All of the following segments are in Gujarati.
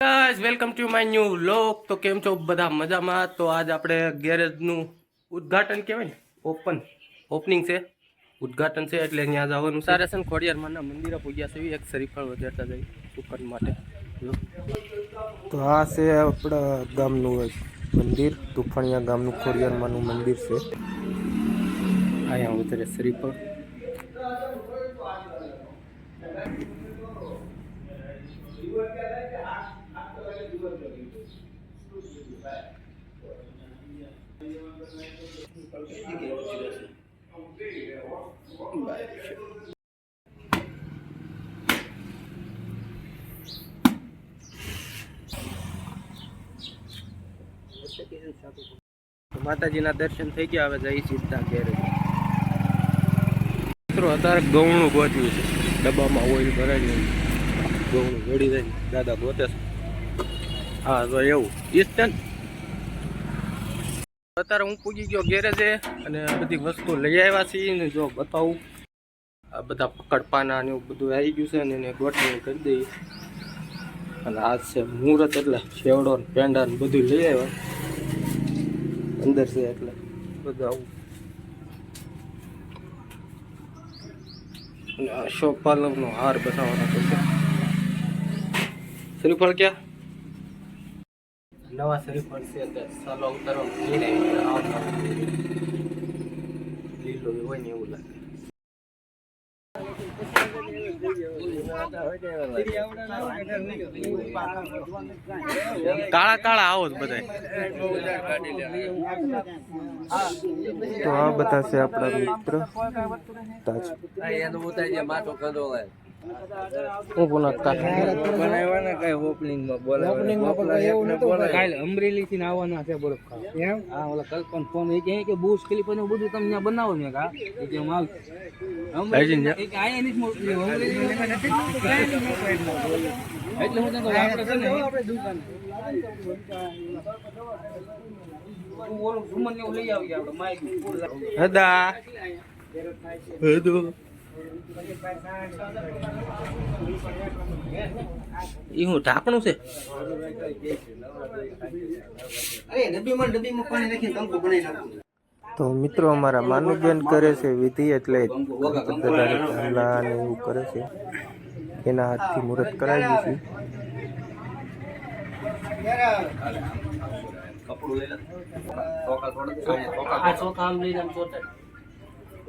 Guys welcome to my new vlog તો કેમ છો? બધા મજામાં? તો આજ આપણે ગેરેજનું ઉદ્ઘાટન કહેવાય ને? ઓપન ઓપનિંગ છે. ઉદ્ઘાટન છે એટલે અહીંયા જવાનું સારા સારાસન ખોડિયારમાંના મંદિરે પૂજ્યા છે એક શરીફળ વધારતા જાય ઉપર માટે. તો આ છે આપણા ગામનું મંદિર. તુફાણિયા ગામનું ખોડિયારમાંનું મંદિર છે. અહીંયા ઉતરે શરીફળ. માતાજીના દર્શન થઈ ગયા, હવે જઈ સીધા ઘેરે. મિત્રો, અત્યારે ગૌણું ગોત્યું છે. ડબ્બામાં ઓઇલ ભરાય નહીં ગૌણું ગળી જાય. દાદા ગોતે હા, તો એવું. ઈજ છે ને? અત્યારે હું પૂગી ગયો ગેરેજે અને બધી વસ્તુ લઈ આવ્યા છીએ ને જો બતાવું. આ બધા પકડપાના ને એવું બધું આવી ગયું છે ને એને ગોઠવણી કરી દઈએ. અને આજ છે મુહૂર્ત એટલે શેવડો ને પેંડા ને બધું લઈ આવ્યા. અંદર છે એટલે બધું આવું. અને અશોક પાલવનો હાર બનાવવાનો તો છે. શ્રીફળ ક્યાં? નવા શ્રીફળ છે સાલો ઉતારો લીલો હોય ને એવું લાગે. કાળા કાળા આવો જ બધા તો આ બધા છે આપણા મિત્ર. તાજ. અમરેલી થી આવવાના છે બરફ ખાવા. એમ? હા ઓલા કલ્પન ફોન એ કહે કે બુશ ખલીફ ને બધું તમે ત્યાં બનાવો ને કા એ કે હું આવું. લઈ જઈને એ કે આયા નથી મોકલી અમરેલી એટલે હું તને આપણે છે ને. તું ઓલું સુમન ને લઈ આવી આપણે માઇક હદા. હદો. ઈ હું ઢાંકણું છે? તો મિત્રો અમારા માનુબેન કરે છે વિધિ એટલે ને એવું કરે છે. એના હાથથી મુહૂર્ત કરાવી છે. આ ચોખા આમ લઈને આમ ચોટે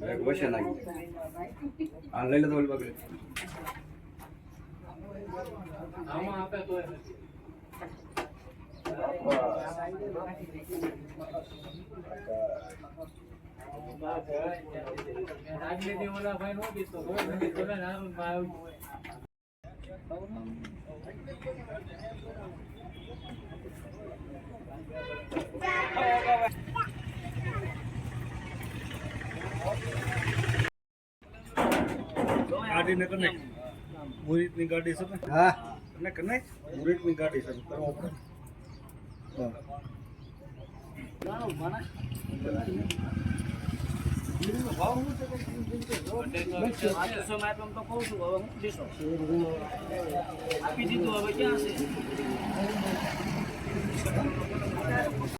જરા આમાં આપે તો આગલે દી. ઓલા ભાઈ નો દીધો કોઈ નથી તો ને નાનું ભાઈ ગાડી ને કને મુરીતની ગાડી છે હા. અને કને મુરીતની ગાડી છે. કરવા પડે હા. આપી દીધું હવે ક્યાં છે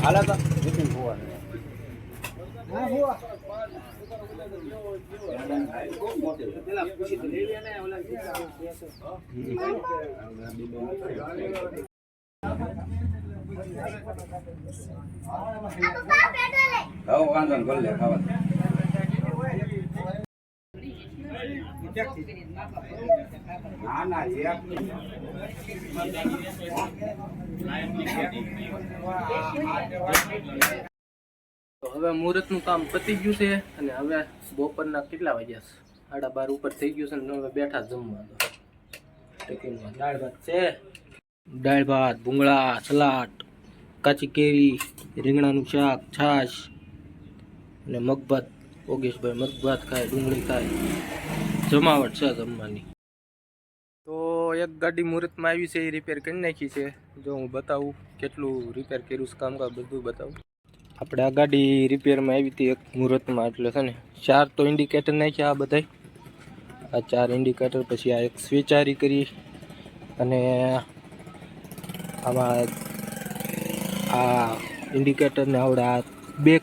હાલા તો નીતિન ભુવા પેલા પૂછી તો લેવી ઓલા ના ના હવે કામ પતી ગયું છે અને હવે બપોરના કેટલા વાગ્યા છે? સાડા બાર ઉપર થઈ ગયું છે ને હવે બેઠા જમવા દાળ ભાત છે. દાળ ભાત, ભૂંગળા, સલાડ, કાચી કેરી, રીંગણાનું શાક, છાશ અને મગભાત. ઓગેશભાઈ મગભાત ખાય, ડુંગળી ખાય. જમાવટ છે જમવાની. તો એક ગાડી મુહૂર્તમાં આવી છે, એ રિપેર કરી નાખી છે. જો હું બતાવું કેટલું રિપેર કર્યું છે, કામકાજ બધું બતાવું. આપણે આ ગાડી રિપેરમાં આવી હતી એક મુહૂર્તમાં, એટલે છે ને, ચાર તો ઇન્ડિકેટર નાખ્યા આ બધાય. આ ચાર ઇન્ડિકેટર પછી આ એક સ્વિચ આરી કરી. અને આમાં આ ઇન્ડિકેટરને આવડે આ બેક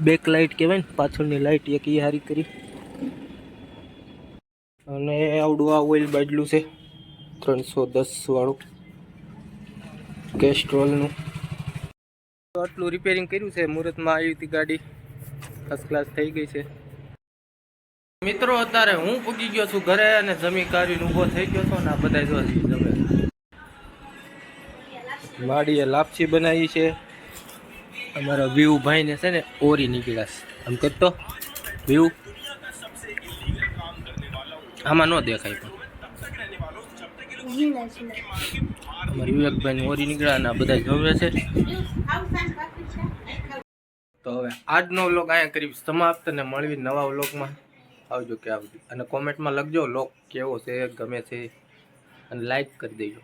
બેક લાઇટ કહેવાય ને, પાછળની લાઇટ એક એ હારી કરી. અને આવડું આ ઓઇલ બાજલું છે. ત્રણસો દસ વાળું. કેસ્ટ્રોલનું. આટલું રિપેરિંગ કર્યું છે. મુહૂર્તમાં આવી હતી ગાડી. ફર્સ્ટ ક્લાસ થઈ ગઈ છે. મિત્રો, અત્યારે હું પૂગી ગયો છું ઘરે અને જમી કાઢીને ઊભો થઈ ગયો છો ને આ બધા જો જમે. માડીએ લાપસી બનાવી છે. અમારા વ્યૂ ભાઈને છે ને, ઓરી નીકળ્યા છે. આમ કરતો. વ્યૂ આમાં ન દેખાય પણ. અમારા વિવેકભાઈને ઓરી નીકળ્યા અને બધા જમે છે. તો હવે આજનો વ્લોગ અહીંયા કરી સમાપ્ત અને મળવી નવા વ્લોગમાં. આવજો કે આવજો અને કોમેન્ટમાં લખજો લોક કેવો છે, ગમે છે. અને લાઈક કરી દેજો.